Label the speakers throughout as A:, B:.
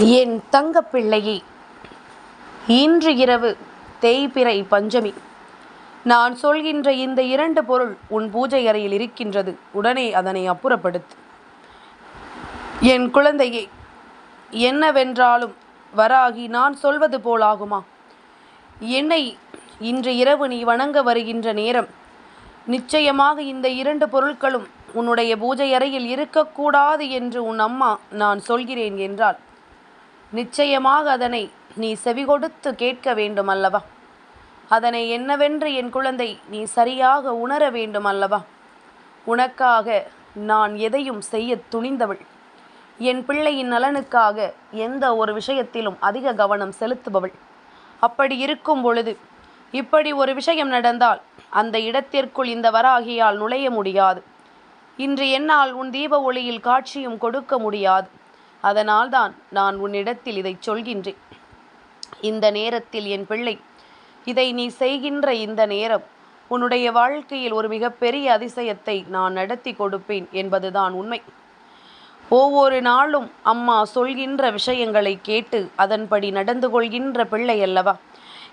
A: என் தங்கப்பிள்ளையே இன்று இரவு தேய்பிறை பஞ்சமி. நான் சொல்கின்ற இந்த இரண்டு பொருள் உன் பூஜை அறையில் இருக்கின்றது. உடனே அதனை அப்புறப்படுத்து. என் குழந்தையே என்னவென்றாலும் வராகி நான் சொல்வது போலாகுமா என்னை இன்று இரவு நீ வணங்க வருகின்ற நேரம் நிச்சயமாக இந்த இரண்டு பொருட்களும் உன்னுடைய பூஜை அறையில் இருக்கக்கூடாது என்று உன் அம்மா நான் சொல்கிறேன் என்றால் நிச்சயமாக அதனை நீ செவிகொடுத்து கேட்க வேண்டும் அல்லவா அதனை என்னவென்று என் குழந்தை நீ சரியாக உணர வேண்டும் அல்லவா உனக்காக நான் எதையும் செய்ய துணிந்தவள். என் பிள்ளையின் நலனுக்காக எந்த ஒரு விஷயத்திலும் அதிக கவனம் செலுத்துபவள். அப்படி இருக்கும் பொழுது இப்படி ஒரு விஷயம் நடந்தால் அந்த இடத்திற்குள் இந்த வராகியால் நுழைய முடியாது. இன்று என்னால் உன் தீப ஒளியில் காட்சியும் கொடுக்க முடியாது. அதனால்தான் நான் உன்னிடத்தில் இதைச் சொல்கின்றேன். இந்த நேரத்தில் என் பிள்ளை இதை நீ செய்கின்ற இந்த நேரம் உன்னுடைய வாழ்க்கையில் ஒரு மிகப்பெரிய அதிசயத்தை நான் நடத்தி கொடுப்பேன் என்பதுதான் உண்மை. ஒவ்வொரு நாளும் அம்மா சொல்கின்ற விஷயங்களை கேட்டு அதன்படி நடந்து கொள்கின்ற பிள்ளை அல்லவா?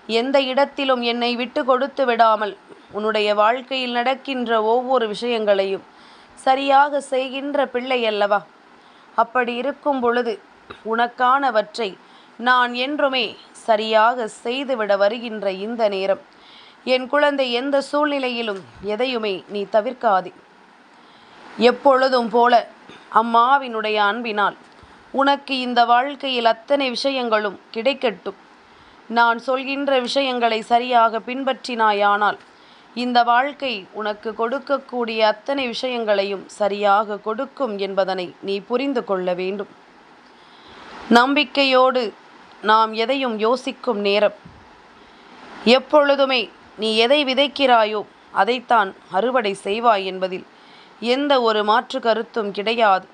A: எந்த இடத்திலும் என்னை விட்டு கொடுத்து விடாமல் உன்னுடைய வாழ்க்கையில் நடக்கின்ற ஒவ்வொரு விஷயங்களையும் சரியாக செய்கின்ற பிள்ளை அல்லவா? அப்படி இருக்கும் பொழுது உனக்கானவற்றை நான் என்றுமே சரியாக செய்துவிட வருகின்ற இந்த நேரம். என் குழந்தை எந்த சூழ்நிலையிலும் எதையுமே நீ தவிர்க்காதே. எப்பொழுதும் போல அம்மாவினுடைய அன்பினால் உனக்கு இந்த வாழ்க்கையில் அத்தனை விஷயங்களும் கிடைக்கட்டும். நான் சொல்கின்ற விஷயங்களை சரியாக பின்பற்றினாயானால் இந்த வாழ்க்கை உனக்கு கொடுக்கக்கூடிய அத்தனை விஷயங்களையும் சரியாக கொடுக்கும் என்பதனை நீ புரிந்து கொள்ள வேண்டும். நம்பிக்கையோடு நாம் எதையும் யோசிக்கும் நேரம். எப்பொழுதுமே நீ எதை விதைக்கிறாயோ அதைத்தான் அறுவடை செய்வாய் என்பதில் எந்த ஒரு மாற்று கருத்தும் கிடையாது.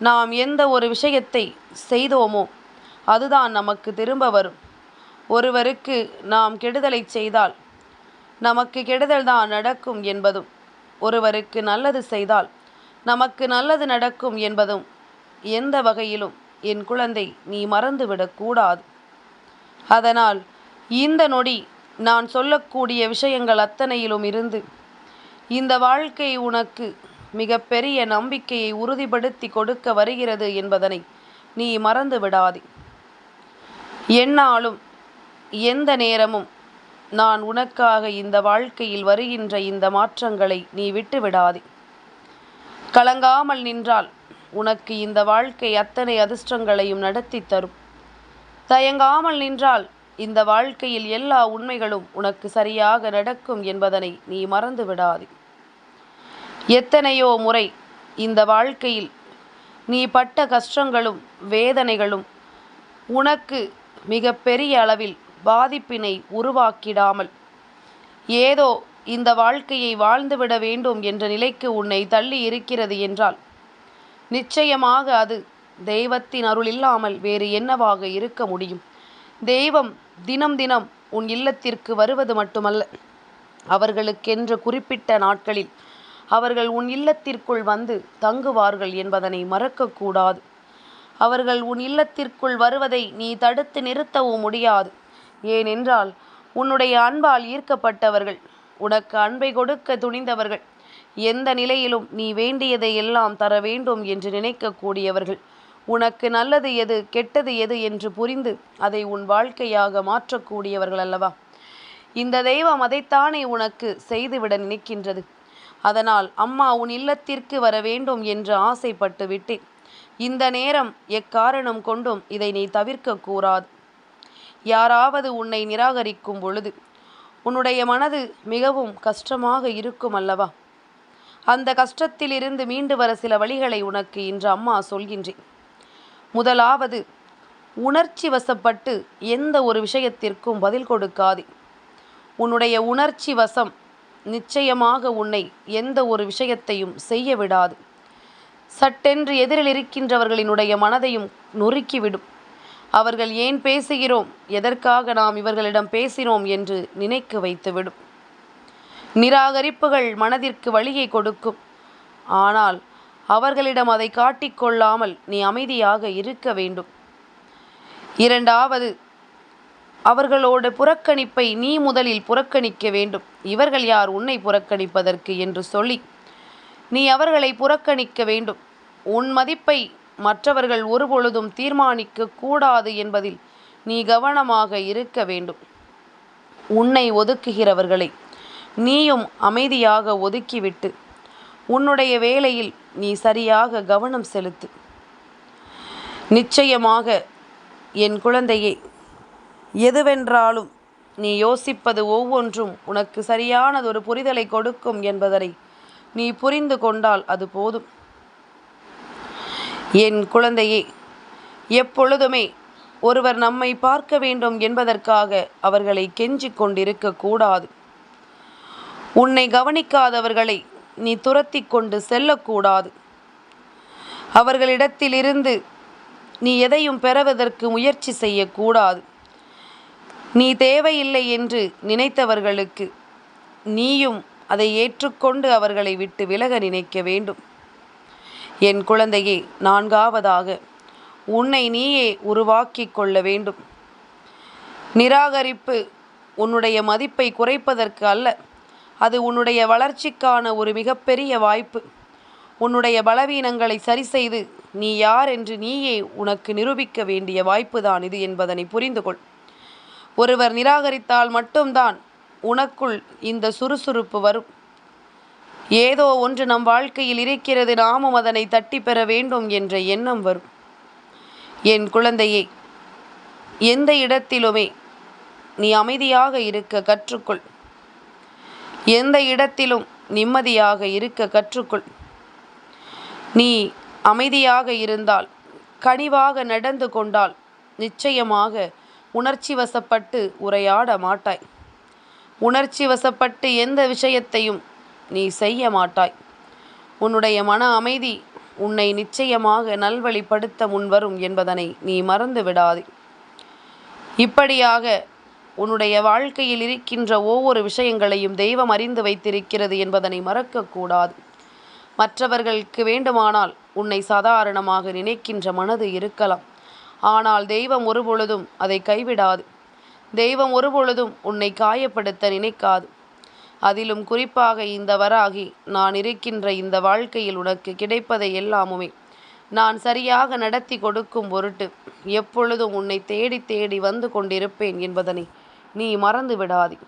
A: நாம் எந்த ஒரு விஷயத்தை செய்தோமோ அதுதான் நமக்கு திரும்ப வரும். ஒருவருக்கு நாம் கெடுதலை செய்தால் நமக்கு கெடுதல் தான் நடக்கும் என்பதும் ஒருவருக்கு நல்லது செய்தால் நமக்கு நல்லது நடக்கும் என்பதும் எந்த வகையிலும் என் குழந்தை நீ மறந்துவிடக்கூடாது அதனால் இந்த நொடி நான் சொல்லக்கூடிய விஷயங்கள் அத்தனையிலும் இருந்து இந்த வாழ்க்கை உனக்கு மிகப்பெரிய நம்பிக்கையை உறுதிப்படுத்தி கொடுக்க வருகிறது என்பதனை நீ மறந்து விடாதே என்னாலும் எந்த நேரமும் நான் உனக்காக இந்த வாழ்க்கையில் வருகின்ற இந்த மாற்றங்களை நீ விட்டு விடாதே கலங்காமல் நின்றால் உனக்கு இந்த வாழ்க்கை அத்தனை அதிர்ஷ்டங்களையும் நடத்தி தரும். தயங்காமல் நின்றால் இந்த வாழ்க்கையில் எல்லா உண்மைகளும் உனக்கு சரியாக நடக்கும் என்பதனை நீ மறந்து விடாதே எத்தனையோ முறை இந்த வாழ்க்கையில் நீ பட்ட கஷ்டங்களும் வேதனைகளும் உனக்கு மிக பெரிய அளவில் பாதிப்பினை உருவாக்கிடாமல். ஏதோ இந்த வாழ்க்கையை வாழ்ந்துவிட வேண்டும் என்ற நிலைக்கு உன்னை தள்ளி இருக்கிறது என்றால் நிச்சயமாக அது தெய்வத்தின் அருள் இல்லாமல் வேறு என்னவாக இருக்க முடியும்? தெய்வம் தினம் தினம் உன் இல்லத்திற்கு வருவது மட்டுமல்ல. அவர்களுக்கென்ற குறிப்பிட்ட நாட்களில் அவர்கள் உன் இல்லத்திற்குள் வந்து தங்குவார்கள் என்பதனை மறக்கக்கூடாது. அவர்கள் உன் இல்லத்திற்குள் வருவதை நீ தடுத்து நிறுத்தவும் முடியாது. ஏனென்றால் உன்னுடைய அன்பால் ஈர்க்கப்பட்டவர்கள் உனக்கு அன்பை கொடுக்க துணிந்தவர்கள். எந்த நிலையிலும் நீ வேண்டியதை எல்லாம் தர வேண்டும் என்று நினைக்கக்கூடியவர்கள். உனக்கு நல்லது எது கெட்டது எது என்று புரிந்து அதை உன் வாழ்க்கையாக மாற்றக்கூடியவர்கள் அல்லவா? இந்த தெய்வம் அதைத்தானே உனக்கு செய்துவிட நினைக்கின்றது. அதனால் அம்மா உன் இல்லத்திற்கு வர வேண்டும் என்று ஆசைப்பட்டு விட்டேன். இந்த நேரம் எக்காரணம் கொண்டும் இதை நீ தவிர்க்க கூறாது. யாராவது உன்னை நிராகரிக்கும் பொழுது உன்னுடைய மனது மிகவும் கஷ்டமாக இருக்கும் அல்லவா? அந்த கஷ்டத்திலிருந்து மீண்டு வர சில வழிகளை உனக்கு இன்று அம்மா சொல்கின்றேன். முதலாவது உணர்ச்சி வசப்பட்டு எந்த ஒரு விஷயத்திற்கும் பதில் கொடுக்காதே. உன்னுடைய உணர்ச்சி வசம் நிச்சயமாக உன்னை எந்த ஒரு விஷயத்தையும் செய்ய விடாது. சட்டென்று எதிரில் இருக்கின்றவர்களினுடைய மனதையும் நொறுக்கிவிடும் அவர்கள் ஏன் பேசுகிறோம்? எதற்காக நாம் இவர்களிடம் பேசினோம் என்று நினைக்க வைத்துவிடும். நிராகரிப்புகள் மனதிற்கு வழியை கொடுக்கும். ஆனால் அவர்களிடம் அதை காட்டிக்கொள்ளாமல் நீ அமைதியாக இருக்க வேண்டும். இரண்டாவது அவர்களோட புறக்கணிப்பை நீ முதலில் புறக்கணிக்க வேண்டும். இவர்கள் யார்? உன்னை புறக்கணிப்பதற்கு என்று சொல்லி நீ அவர்களை புறக்கணிக்க வேண்டும். உன் மதிப்பை மற்றவர்கள் ஒருபொழுதும் தீர்மானிக்க கூடாது என்பதில் நீ கவனமாக இருக்க வேண்டும். உன்னை ஒதுக்குகிறவர்களை நீயும் அமைதியாக ஒதுக்கிவிட்டு உன்னுடைய வேலையில் நீ சரியாக கவனம் செலுத்து. நிச்சயமாக என் குழந்தையே எதுவென்றாலும் நீ யோசிப்பது ஒவ்வொன்றும் உனக்கு சரியானதொரு புரிதலை கொடுக்கும் என்பதனை நீ புரிந்து கொண்டால் அது போதும். என் குழந்தையே எப்பொழுதுமே ஒருவர் நம்மை பார்க்க வேண்டும் என்பதற்காக அவர்களை கெஞ்சிக் கொண்டிருக்க கூடாது. உன்னை கவனிக்காதவர்களை நீ துரத்தி கொண்டு செல்லக்கூடாது அவர்களிடத்திலிருந்து நீ எதையும் பெறுவதற்கு முயற்சி செய்யக்கூடாது நீ தேவையில்லை என்று நினைத்தவர்களுக்கு நீயும் அதை ஏற்றுக்கொண்டு அவர்களை விட்டு விலக நினைக்க வேண்டும். என் குழந்தையே நான்காவதாக உன்னை நீயே உருவாக்கி கொள்ள வேண்டும். நிராகரிப்பு உன்னுடைய மதிப்பை குறைப்பதற்கு அல்ல அது உன்னுடைய வளர்ச்சிக்கான ஒரு மிகப்பெரிய வாய்ப்பு. உன்னுடைய பலவீனங்களை சரி செய்து நீ யார் என்று நீயே உனக்கு நிரூபிக்க வேண்டிய வாய்ப்பு தான் இது என்பதனை புரிந்து கொள் ஒருவர் நிராகரித்தால் மட்டும்தான் உனக்குள் இந்த சுறுசுறுப்பு வரும். ஏதோ ஒன்று நம் வாழ்க்கையில் இருக்கிறது நாமும் அதனை தட்டி பெற வேண்டும் என்ற எண்ணம் வரும். என் குழந்தையே எந்த இடத்திலுமே நீ அமைதியாக இருக்க கற்றுக்கொள். எந்த இடத்திலும் நிம்மதியாக இருக்க கற்றுக்கொள். நீ அமைதியாக இருந்தால் கனிவாக நடந்து கொண்டால் நிச்சயமாக உணர்ச்சி வசப்பட்டு உரையாட மாட்டாய். உணர்ச்சி வசப்பட்டு எந்த விஷயத்தையும் நீ செய்ய மாட்டாய். உன்னுடைய மன அமைதி உன்னை நிச்சயமாக நல்வழிப்படுத்த முன்வரும் என்பதனை நீ மறந்து விடாதே. இப்படியாக உன்னுடைய வாழ்க்கையில் இருக்கின்ற ஒவ்வொரு விஷயங்களையும் தெய்வம் அறிந்து வைத்திருக்கிறது என்பதனை மறக்கக்கூடாது. மற்றவர்களுக்கு வேண்டுமானால் உன்னை சாதாரணமாக நினைக்கின்ற மனது இருக்கலாம். ஆனால் தெய்வம் ஒருபொழுதும் அதை கைவிடாது. தெய்வம் ஒருபொழுதும் உன்னை காயப்படுத்த நினைக்காது. அதிலும் குறிப்பாக இந்த வராகி நான் இருக்கின்ற இந்த வாழ்க்கையில் உனக்கு கிடைப்பதை எல்லாமுமே நான் சரியாக நடத்தி கொடுக்கும் பொருட்டு எப்பொழுதும் உன்னை தேடி தேடி வந்து கொண்டிருப்பேன் என்பதனை நீ மறந்து விடாதே.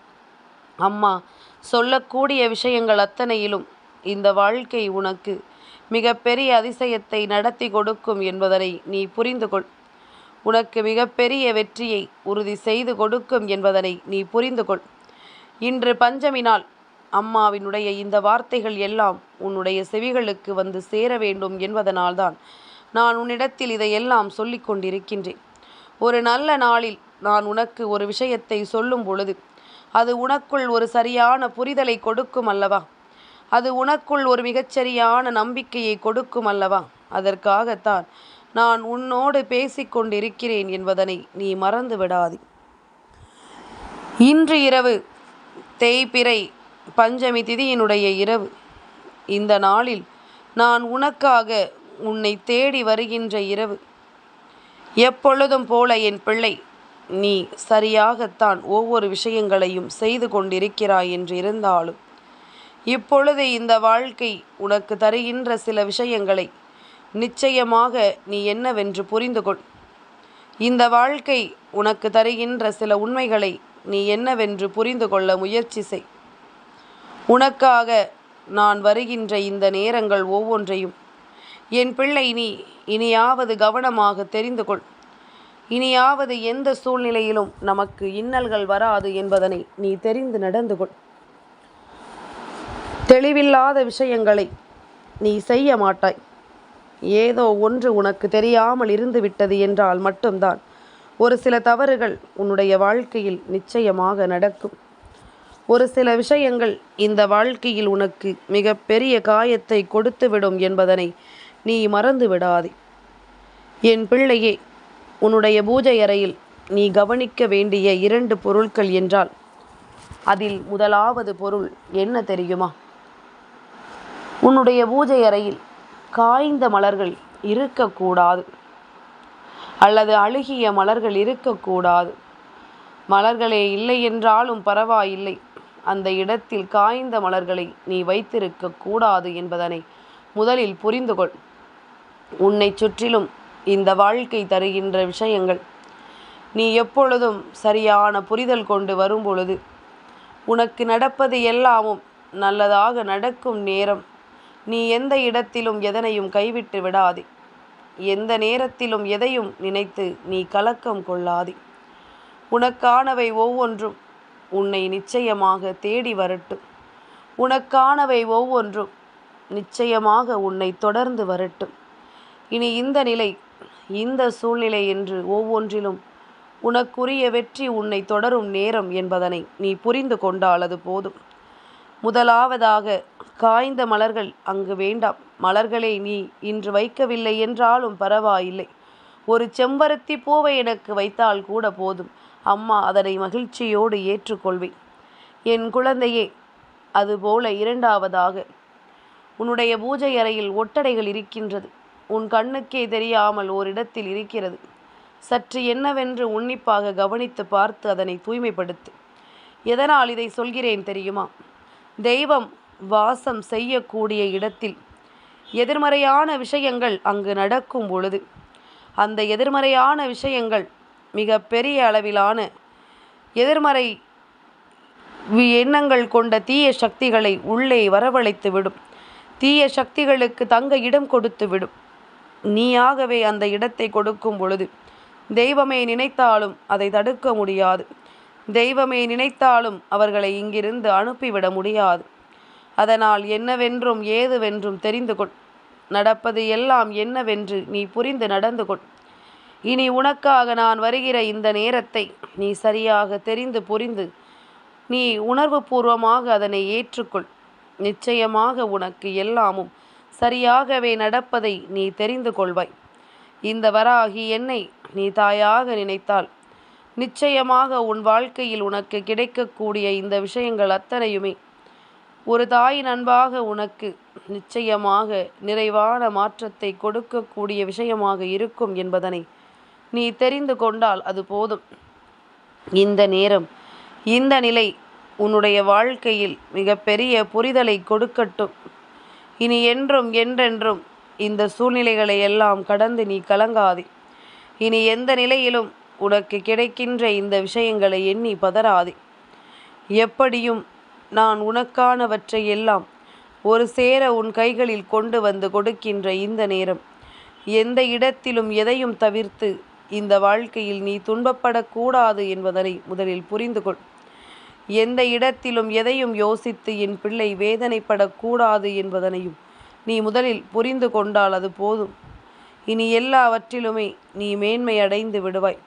A: அம்மா சொல்லக்கூடிய விஷயங்கள் அத்தனையிலும் இந்த வாழ்க்கை உனக்கு மிகப்பெரிய அதிசயத்தை நடத்தி கொடுக்கும் என்பதனை நீ புரிந்து கொள். உனக்கு மிகப்பெரிய வெற்றியை உறுதி செய்து கொடுக்கும் என்பதனை நீ புரிந்து கொள். இன்று பஞ்சமி நாள் அம்மாவினுடைய இந்த வார்த்தைகள் எல்லாம் உன்னுடைய செவிகளுக்கு வந்து சேர வேண்டும் என்பதனால்தான் நான் உன்னிடத்தில் இதையெல்லாம் சொல்லிக் கொண்டிருக்கின்றேன். ஒரு நல்ல நாளில் நான் உனக்கு ஒரு விஷயத்தை சொல்லும் பொழுது அது உனக்குள் ஒரு சரியான புரிதலை கொடுக்கும் அல்லவா? அது உனக்குள் ஒரு மிகச்சரியான நம்பிக்கையை கொடுக்கும் அல்லவா? அதற்காகத்தான் நான் உன்னோடு பேசிக்கொண்டிருக்கிறேன் என்பதனை நீ மறந்து விடாது இன்று இரவு தேய்பிறை பஞ்சமி திதியினுடைய இரவு. இந்த நாளில் நான் உனக்காக உன்னை தேடி வருகின்ற இரவு. எப்பொழுதும் போல என் பிள்ளை நீ சரியாகத்தான் ஒவ்வொரு விஷயங்களையும் செய்து கொண்டிருக்கிறாய் என்று இருந்தாலும் இப்பொழுது இந்த வாழ்க்கை உனக்கு தருகின்ற சில விஷயங்களை நிச்சயமாக நீ என்னவென்று புரிந்து கொள் இந்த வாழ்க்கை உனக்கு தருகின்ற சில உண்மைகளை நீ என்னவென்று புரிந்து கொள்ள முயற்சி செய். உனக்காக நான் வருகின்ற இந்த நேரங்கள் ஒவ்வொன்றையும் என் பிள்ளை நீ இனியாவது கவனமாக தெரிந்து கொள். இனியாவது எந்த சூழ்நிலையிலும் நமக்கு இன்னல்கள் வராது என்பதனை நீ தெரிந்து நடந்து கொள். தெளிவில்லாத விஷயங்களை நீ செய்ய மாட்டாய். ஏதோ ஒன்று உனக்கு தெரியாமல் இருந்து விட்டது என்றால் மட்டும்தான். ஒரு சில தவறுகள் உன்னுடைய வாழ்க்கையில் நிச்சயமாக நடக்கும். ஒரு சில விஷயங்கள் இந்த வாழ்க்கையில் உனக்கு மிக பெரிய காயத்தை கொடுத்துவிடும் என்பதனை நீ மறந்து விடாதே. என் பிள்ளையே உன்னுடைய பூஜை அறையில் நீ கவனிக்க வேண்டிய இரண்டு பொருட்கள் என்றால் அதில் முதலாவது பொருள் என்ன தெரியுமா? உன்னுடைய பூஜை அறையில் காய்ந்த மலர்கள் இருக்கக்கூடாது. அல்லது அழுகிய மலர்கள் இருக்கக்கூடாது. மலர்களே இல்லை என்றாலும் பரவாயில்லை. அந்த இடத்தில் காய்ந்த மலர்களை நீ வைத்திருக்க கூடாது என்பதனை முதலில் புரிந்து கொள் உன்னை சுற்றிலும் இந்த வாழ்க்கை தருகின்ற விஷயங்கள். நீ எப்பொழுதும் சரியான புரிதல் கொண்டு வரும்பொழுது உனக்கு நடப்பது எல்லாமும் நல்லதாக நடக்கும் நேரம். நீ எந்த இடத்திலும் எதனையும் கைவிட்டு விடாதே. எந்த நேரத்திலும் எதையும் நினைத்து நீ கலக்கம் கொள்ளாதே. உனக்கானவை ஒவ்வொன்றும் உன்னை நிச்சயமாக தேடி வரட்டும் உனக்கானவை ஒவ்வொன்றும் நிச்சயமாக உன்னை தொடர்ந்து வரட்டும் இனி இந்த நிலை இந்த சூழ்நிலை என்று ஒவ்வொன்றிலும் உனக்குரிய வெற்றி உன்னை தொடரும் நேரம் என்பதனை நீ புரிந்து கொண்டால் அது போதும். முதலாவதாக காய்ந்த மலர்கள் அங்கு வேண்டாம். மலர்களை நீ இன்று வைக்கவில்லை என்றாலும் பரவாயில்லை. ஒரு செம்பருத்தி பூவை எனக்கு வைத்தால் கூட போதும். அம்மா அதனை மகிழ்ச்சியோடு ஏற்றுக்கொள்வேன். என் குழந்தையே அதுபோல இரண்டாவதாக. உன்னுடைய பூஜை அறையில் ஒட்டடைகள் இருக்கின்றது. உன் கண்ணுக்கே தெரியாமல் ஓரிடத்தில் இருக்கிறது. சற்று என்னவென்று உன்னிப்பாக கவனித்து பார்த்து அதனை தூய்மைப்படுத்து. எதனால் இதை சொல்கிறேன் தெரியுமா? தெய்வம் வாசம் செய்யக்கூடிய இடத்தில் எதிர்மறையான விஷயங்கள் அங்கு நடக்கும் பொழுது அந்த எதிர்மறையான விஷயங்கள் மிக பெரிய அளவிலான எதிர்மறை எண்ணங்கள் கொண்ட தீய சக்திகளை உள்ளே வரவழைத்து விடும். தீய சக்திகளுக்கு தங்க இடம் கொடுத்து விடும். நீயாகவே அந்த இடத்தை கொடுக்கும் பொழுது தெய்வமே நினைத்தாலும் அதை தடுக்க முடியாது. தெய்வமே நினைத்தாலும் அவர்களை இங்கிருந்து அனுப்பிவிட முடியாது. அதனால் என்னவென்றும் ஏதுவென்றும் தெரிந்து கொள். நடப்பது எல்லாம் என்னவென்று நீ புரிந்து நடந்து கொள். இனி உனக்காக நான் வருகிற இந்த நேரத்தை நீ சரியாக தெரிந்து புரிந்து நீ உணர்வு பூர்வமாக அதனை ஏற்றுக்கொள். நிச்சயமாக உனக்கு எல்லாமும் சரியாகவே நடப்பதை நீ தெரிந்து கொள்வாய். இந்த வராகி என்னை நீ தாயாக நினைத்தால் நிச்சயமாக உன் வாழ்க்கையில் உனக்கு கிடைக்கக்கூடிய இந்த விஷயங்கள் அத்தனையுமே ஒரு தாயின் அன்பாக உனக்கு நிச்சயமாக நிறைவான மாற்றத்தை கொடுக்கக்கூடிய விஷயமாக இருக்கும் என்பதனை நீ தெரிந்து கொண்டால் அது போதும். இந்த நேரம் இந்த நிலை உன்னுடைய வாழ்க்கையில் மிகப்பெரிய புரிதலை கொடுக்கட்டும். இனி என்றும் என்றென்றும் இந்த சூழ்நிலைகளை எல்லாம் கடந்து நீ கலங்காதே. இனி எந்த நிலையிலும் உனக்கு கிடைக்கின்ற இந்த விஷயங்களை எண்ணி பதறாதே. எப்படியும் நான் உனக்கானவற்றை எல்லாம் ஒரு சேர உன் கைகளில் கொண்டு வந்து கொடுக்கின்ற இந்த நேரம். எந்த இடத்திலும் எதையும் தவிர்த்து இந்த வாழ்க்கையில் நீ துன்பப்படக்கூடாது என்பதனை முதலில் புரிந்து கொள். எந்த இடத்திலும் எதையும் யோசித்து என் பிள்ளை வேதனைப்படக்கூடாது என்பதனையும் நீ முதலில் புரிந்து கொண்டால் அது போதும். இனி எல்லாவற்றிலுமே நீ மேன்மை அடைந்து விடுவாய்.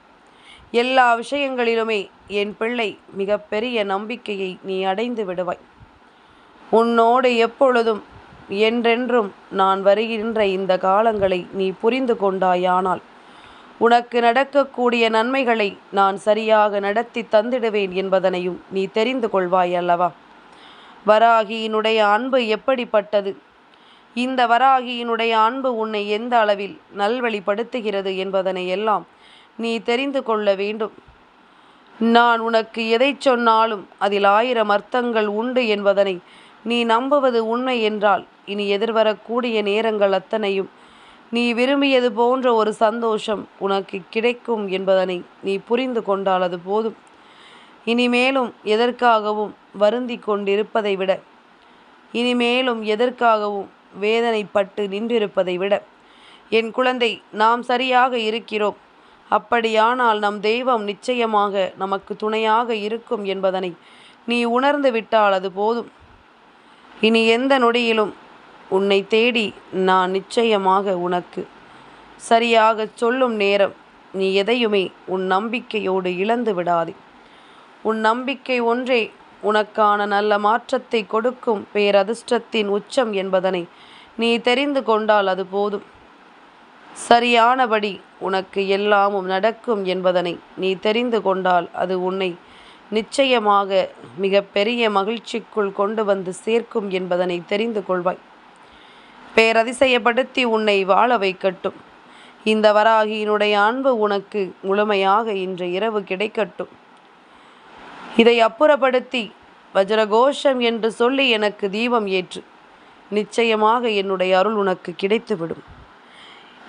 A: எல்லா விஷயங்களிலுமே என் பிள்ளை மிகப்பெரிய நம்பிக்கையை நீ அடைந்து விடுவாய். உன்னோடு எப்பொழுதும் என்றென்றும் நான் வருகின்ற இந்த காலங்களை நீ புரிந்து கொண்டாயானால் உனக்கு நடக்கக்கூடிய நன்மைகளை நான் சரியாக நடத்தி தந்திடுவேன் என்பதனையும் நீ தெரிந்து கொள்வாய் அல்லவா? வராகியினுடைய அன்பு எப்படிப்பட்டது? இந்த வராகியினுடைய அன்பு உன்னை எந்த அளவில் நல்வழிப்படுத்துகிறது என்பதனை எல்லாம் நீ தெரிந்து கொள்ள வேண்டும். நான் உனக்கு எதை சொன்னாலும் அதில் ஆயிரம் அர்த்தங்கள் உண்டு என்பதனை நீ நம்புவது உண்மை என்றால் இனி எதிர்வரக்கூடிய நேரங்கள் அத்தனையும் நீ விரும்பியது போன்ற ஒரு சந்தோஷம் உனக்கு கிடைக்கும் என்பதனை நீ புரிந்து கொண்டால் அது போதும். இனிமேலும் எதற்காகவும் வருந்தி கொண்டிருப்பதை விட இனிமேலும் எதற்காகவும் வேதனைப்பட்டு நின்றிருப்பதை விட என் குழந்தை நாம் சரியாக இருக்கிறோம். அப்படியானால் நம் தெய்வம் நிச்சயமாக நமக்கு துணையாக இருக்கும் என்பதனை நீ உணர்ந்து விட்டால் அது போதும். இனி எந்த நொடியிலும் உன்னை தேடி நான் நிச்சயமாக உனக்கு சரியாக சொல்லும் நேரம் நீ எதையுமே உன் நம்பிக்கையோடு இழந்து விடாதே. உன் நம்பிக்கை ஒன்றே உனக்கான நல்ல மாற்றத்தை கொடுக்கும் பேரதிர்ஷ்டத்தின் உச்சம் என்பதனை நீ தெரிந்து கொண்டால் அது போதும். சரியானபடி உனக்கு எல்லாமும் நடக்கும் என்பதனை நீ தெரிந்து கொண்டால் அது உன்னை நிச்சயமாக மிக பெரிய மகிழ்ச்சிக்குள் கொண்டு வந்து சேர்க்கும் என்பதனை தெரிந்து கொள்வாய். பேரதிசயப்படுத்தி உன்னை வாழ வைக்கட்டும். இந்த வராகியினுடைய அன்பு உனக்கு முழுமையாக இன்று இரவு கிடைக்கட்டும். இதை அப்புறப்படுத்தி வஜ்ரகோஷம் என்று சொல்லி எனக்கு தீபம் ஏற்று நிச்சயமாக என்னுடைய அருள் உனக்கு கிடைத்துவிடும்.